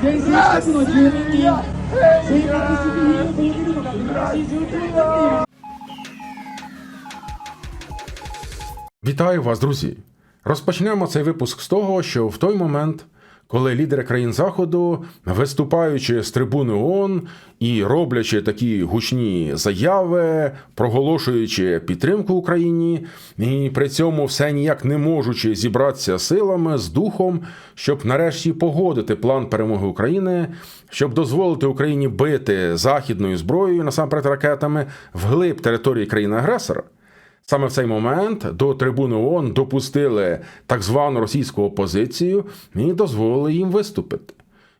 全選手国の住民に生活必需品を届けるのが難しい状況になっている Вітаю вас, друзі! Розпочнемо цей випуск з того, що в той момент, коли лідери країн Заходу, виступаючи з трибуни ООН і роблячи такі гучні заяви, проголошуючи підтримку Україні, і при цьому все ніяк не можучи зібратися силами з духом, щоб нарешті погодити план перемоги України, щоб дозволити Україні бити західною зброєю, насамперед ракетами, вглиб території країни-агресора. Саме в цей момент до трибуни ООН допустили так звану російську опозицію і дозволили їм виступити.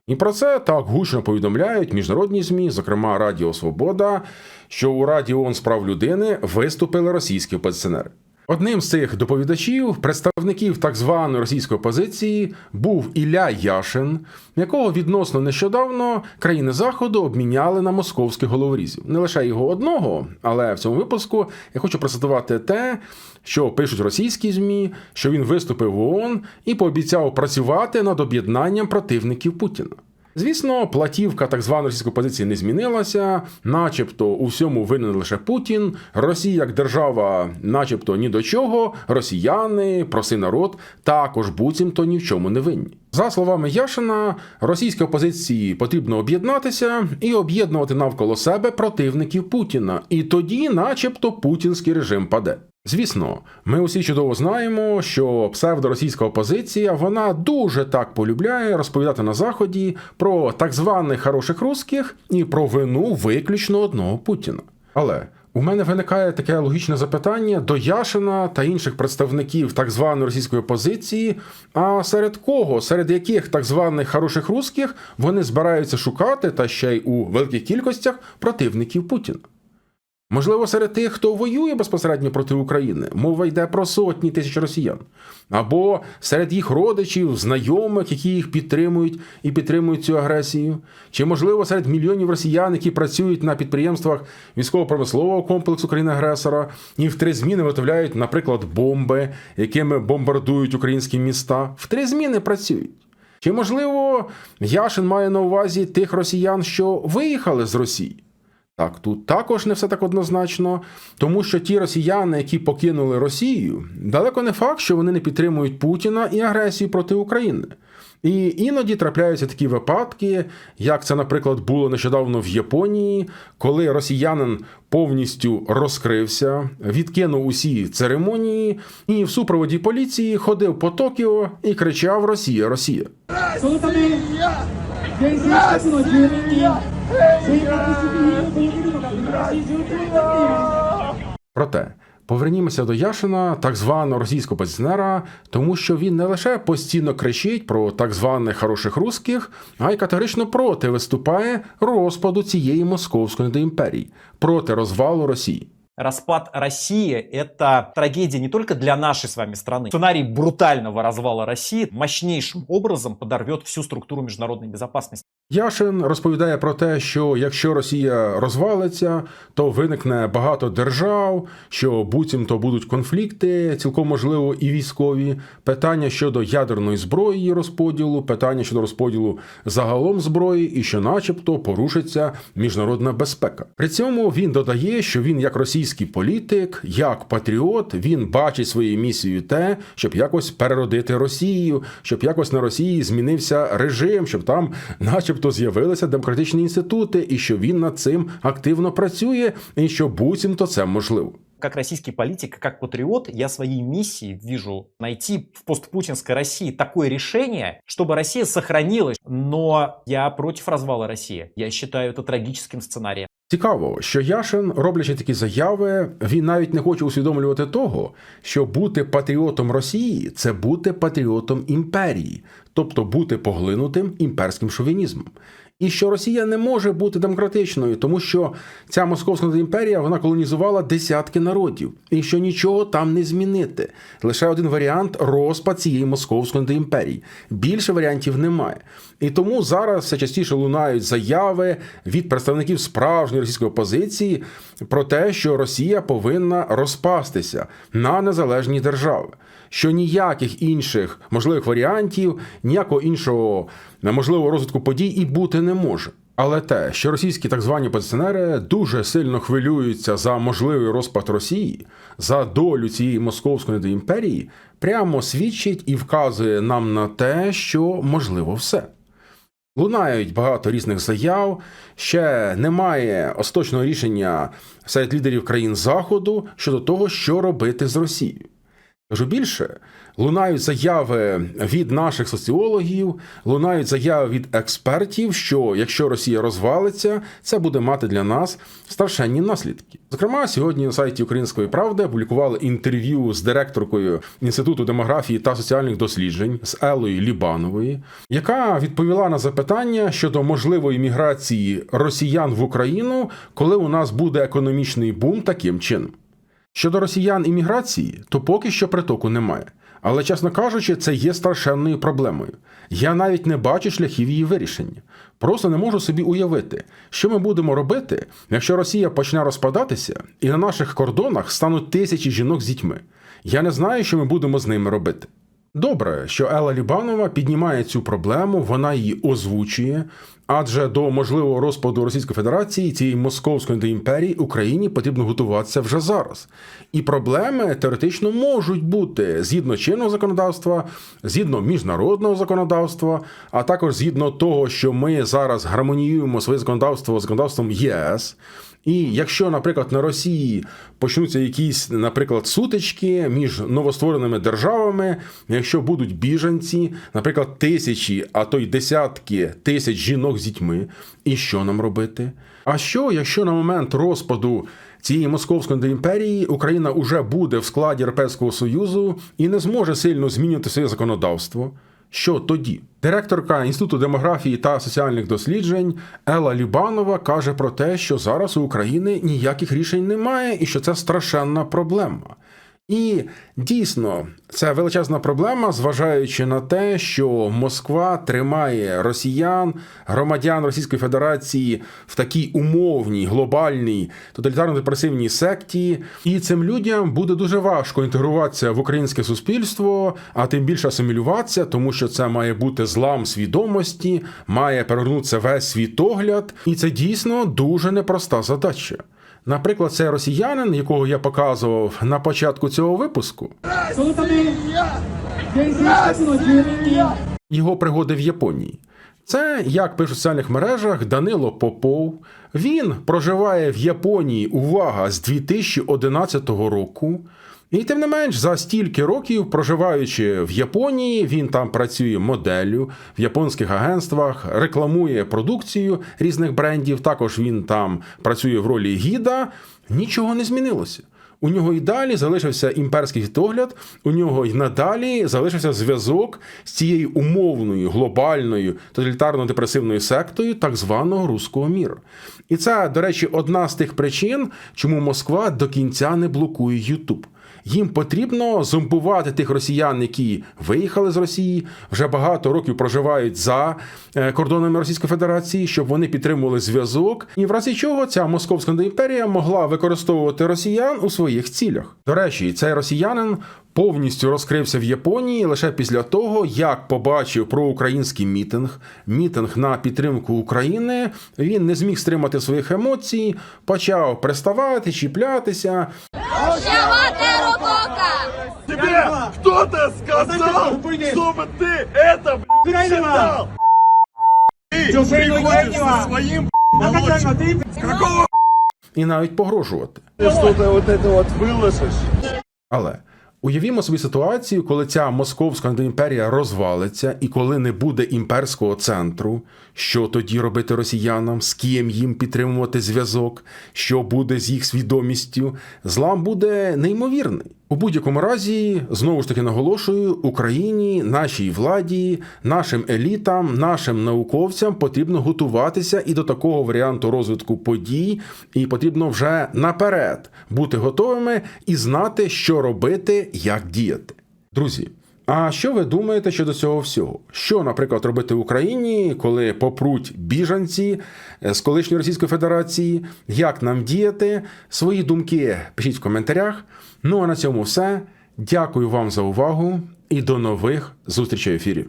І про це так гучно повідомляють міжнародні ЗМІ, зокрема Радіо Свобода, що у Раді ООН з прав людини виступили російські опозиціонери. Одним з цих доповідачів, представників так званої російської опозиції, був Ілля Яшин, якого відносно нещодавно країни Заходу обміняли на московських головорізів. Не лише його одного, але в цьому випуску я хочу процитувати те, що пишуть російські ЗМІ, що він виступив в ООН і пообіцяв працювати над об'єднанням противників Путіна. Звісно, платівка так званої російської позиції не змінилася, начебто у всьому винен лише Путін. Росія як держава, начебто ні до чого. Росіяни, проси народ, також буцімто ні в чому не винні. За словами Яшина, російській опозиції потрібно об'єднатися і об'єднувати навколо себе противників Путіна, і тоді, начебто, путінський режим паде. Звісно, ми усі чудово знаємо, що псевдоросійська опозиція вона дуже так полюбляє розповідати на заході про так званих хороших русських і про вину виключно одного Путіна. Але у мене виникає таке логічне запитання до Яшина та інших представників так званої російської опозиції. А серед кого, серед яких так званих хороших русських вони збираються шукати та ще й у великих кількостях противників Путіна? Можливо, серед тих, хто воює безпосередньо проти України, мова йде про сотні тисяч росіян, або серед їх родичів, знайомих, які їх підтримують і підтримують цю агресію, чи можливо серед мільйонів росіян, які працюють на підприємствах військово-промислового комплексу країни-агресора і в три зміни виготовляють, наприклад, бомби, якими бомбардують українські міста, в три зміни працюють. Чи можливо Яшин має на увазі тих росіян, що виїхали з Росії? Так, тут також не все так однозначно, тому що ті росіяни, які покинули Росію, далеко не факт, що вони не підтримують Путіна і агресію проти України. І іноді трапляються такі випадки, як це, наприклад, було нещодавно в Японії, коли росіянин повністю розкрився, відкинув усі церемонії і в супроводі поліції ходив по Токіо і кричав Росія, Росія. その Проте повернімося до Яшина, так званого російського позиціонера, тому що він не лише постійно кричить про так званих хороших русських, а й категорично проти виступає розпаду цієї московської недоімперії, проти розвалу Росії. Распад России – это трагедия не только для нашей с вами страны. Сценарий брутального развала России мощнейшим образом подорвет всю структуру международной безопасности. Яшин розповідає про те, що якщо Росія розвалиться, то виникне багато держав, що буцімто будуть конфлікти, цілком можливо і військові, питання щодо ядерної зброї розподілу, питання щодо розподілу загалом зброї, і що, начебто, порушиться міжнародна безпека. При цьому він додає, що він як російський політик, як патріот, він бачить своєю місією те, щоб якось переродити Росію, щоб якось на Росії змінився режим, щоб там, начебто, з'явилися демократичні інститути, і що він над цим активно працює, і що буцімто це можливо. Как российский политик, как патриот, я своей миссией вижу найти в постпутинской России такое решение, чтобы Россия сохранилась. Но я против развала России. Я считаю это трагическим сценарием. Цікаво, що Яшин, роблячи такі заяви, він навіть не хоче усвідомлювати того, що бути патріотом Росії це бути патріотом імперії, тобто бути поглинутим імперським шовінізмом. І що Росія не може бути демократичною, тому що ця московська імперія вона колонізувала десятки народів, і що нічого там не змінити. Лише один варіант розпад цієї московської імперії. Більше варіантів немає. І тому зараз все частіше лунають заяви від представників справжньої російської опозиції про те, що Росія повинна розпастися на незалежні держави, що ніяких інших можливих варіантів, ніякого іншого можливого розвитку подій і бути не може. Але те, що російські так звані опозиціонери дуже сильно хвилюються за можливий розпад Росії, за долю цієї московської недоімперії, прямо свідчить і вказує нам на те, що можливо все. Лунають багато різних заяв. Ще немає остаточного рішення серед лідерів країн Заходу щодо того, що робити з Росією. Кажу більше, лунають заяви від наших соціологів, лунають заяви від експертів, що якщо Росія розвалиться, це буде мати для нас страшенні наслідки. Зокрема, сьогодні на сайті Української правди опублікували інтерв'ю з директоркою Інституту демографії та соціальних досліджень з Елою Лібанової, яка відповіла на запитання щодо можливої міграції росіян в Україну, коли у нас буде економічний бум таким чином. Щодо росіян і міграції, то поки що притоку немає. Але, чесно кажучи, це є страшенною проблемою. Я навіть не бачу шляхів її вирішення. Просто не можу собі уявити, що ми будемо робити, якщо Росія почне розпадатися і на наших кордонах стануть тисячі жінок з дітьми. Я не знаю, що ми будемо з ними робити. Добре, що Ела Лібанова піднімає цю проблему, вона її озвучує, адже до можливого розпаду Російської Федерації цієї московської імперії Україні потрібно готуватися вже зараз. І проблеми теоретично можуть бути згідно чинного законодавства, згідно міжнародного законодавства, а також згідно того, що ми зараз гармоніюємо своє законодавство з законодавством ЄС. І якщо, наприклад, на Росії почнуться якісь, наприклад, сутички між новоствореними державами, якщо будуть біженці, наприклад, тисячі, а то й десятки тисяч жінок з дітьми, і що нам робити? А що, якщо на момент розпаду цієї московської імперії Україна уже буде в складі Європейського Союзу і не зможе сильно змінювати своє законодавство? Що тоді? Директорка Інституту демографії та соціальних досліджень Ела Лібанова каже про те, що зараз у України ніяких рішень немає і що це страшенна проблема. І дійсно, це величезна проблема, зважаючи на те, що Москва тримає росіян, громадян Російської Федерації в такій умовній, глобальній, тоталітарно-депресивній секті, і цим людям буде дуже важко інтегруватися в українське суспільство, а тим більше асимілюватися, тому що це має бути злам свідомості, має перевернутися весь світогляд, і це дійсно дуже непроста задача. Наприклад, це росіянин, якого я показував на початку цього випуску. Його пригоди в Японії. Це, як пише в соціальних мережах, Данило Попов. Він проживає в Японії увага з 2011 року. І тим не менш, за стільки років, проживаючи в Японії, він там працює моделлю в японських агентствах, рекламує продукцію різних брендів. Також він там працює в ролі гіда. Нічого не змінилося. У нього і далі залишився імперський світогляд, у нього й надалі залишився зв'язок з цією умовною глобальною тоталітарно-депресивною сектою так званого руського міру. І це, до речі, одна з тих причин, чому Москва до кінця не блокує Ютуб. Їм потрібно зомбувати тих росіян, які виїхали з Росії, вже багато років проживають за е, кордонами Російської Федерації, щоб вони підтримували зв'язок, і в разі чого ця московська імперія могла використовувати росіян у своїх цілях. До речі, цей росіянин повністю розкрився в Японії лише після того, як побачив проукраїнський мітинг, мітинг на підтримку України. Він не зміг стримати своїх емоцій, почав приставати, чіплятися. Бока! Тебе кто-то сказал, чтобы ты это блядь, читал. Ты приходишь со своим молочным. Какого і навіть погрожувати. ты что-то вот это вот выложишь? Але уявімо собі ситуацію, коли ця московська імперія розвалиться, і коли не буде імперського центру, що тоді робити росіянам, з ким їм підтримувати зв'язок, що буде з їх свідомістю, злам буде неймовірний. У будь-якому разі, знову ж таки наголошую, Україні, нашій владі, нашим елітам, нашим науковцям потрібно готуватися і до такого варіанту розвитку подій, і потрібно вже наперед бути готовими і знати, що робити, як діяти. Друзі. А що ви думаєте щодо цього всього? Що, наприклад, робити в Україні, коли попруть біжанці е, з колишньої Російської Федерації? Як нам діяти? Свої думки пишіть в коментарях. Ну а на цьому все. Дякую вам за увагу і до нових зустрічей в ефірі.